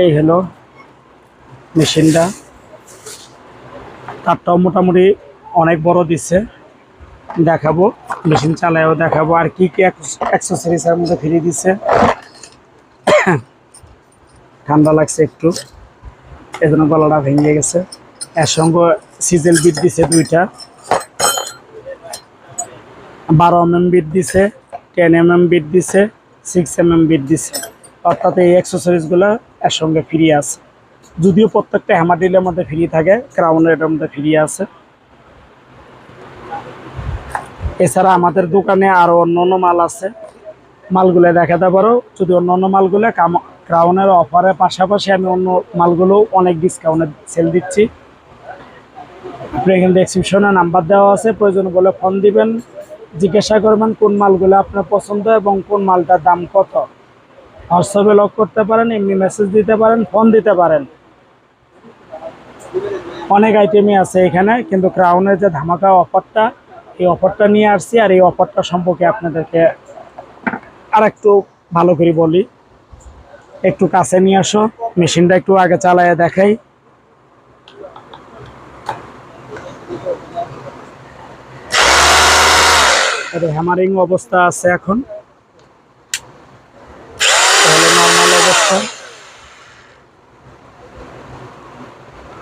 এই হলো মেশিনটা। তারটাও মোটামুটি অনেক বড় দিচ্ছে। দেখাবো, মেশিন চালায়ও দেখাবো। আর কি কি অ্যাক্সেসরিজের মধ্যে ফ্রি দিচ্ছে। ঠান্ডা লাগছে একটু। এজন্য গলাটা ভেঙে গেছে। এর সঙ্গে সিজেল বিট দিছে দুইটা। বারো এম এম বিট দিছে টেন এম এম বিট দিছে সিক্স এম এম বিট দিছে। অর্থাৎ এই অ্যাক্সেসরিজগুলো এর সঙ্গে ফ্রি আছে। যদিও প্রত্যেকটা হ্যামার ডিলের মধ্যে ফ্রি থাকে, ক্রাউনের এটার মধ্যে ফ্রি আছে। এছাড়া আমাদের দোকানে আরও অন্য অন্য মাল আছে। মালগুলো দেখাতে পারো। যদি অন্য অন্য মালগুলো ক্রাউনের অফারের পাশাপাশি আমি অন্য মালগুলো অনেক ডিসকাউন্টে সেল দিচ্ছি। ডেসক্রিপশনে নাম্বার দেওয়া আছে। প্রয়োজন বলে ফোন দিবেন। জিজ্ঞাসা করবেন কোন মালগুলো আপনার পছন্দ এবং কোন মালটার দাম কত। হোয়াটসঅ্যাপে লক করতে পারেন, এমনি মেসেজ দিতে পারেন ফোন দিতে পারেন। অনেক আইটেমই আছে এখানে, কিন্তু ক্রাউনের যে ধামাকা অফারটা এই অফারটা নিয়ে আসছি আর এই অফারটা সম্পর্কে আপনাদেরকে আর একটু ভালো করে বলি। একটু কাছে নিয়ে আসো, মেশিনটা একটু আগে চালায় দেখাই। হ্যামারিং অবস্থা আছে এখন। নর্মাল অবস্থা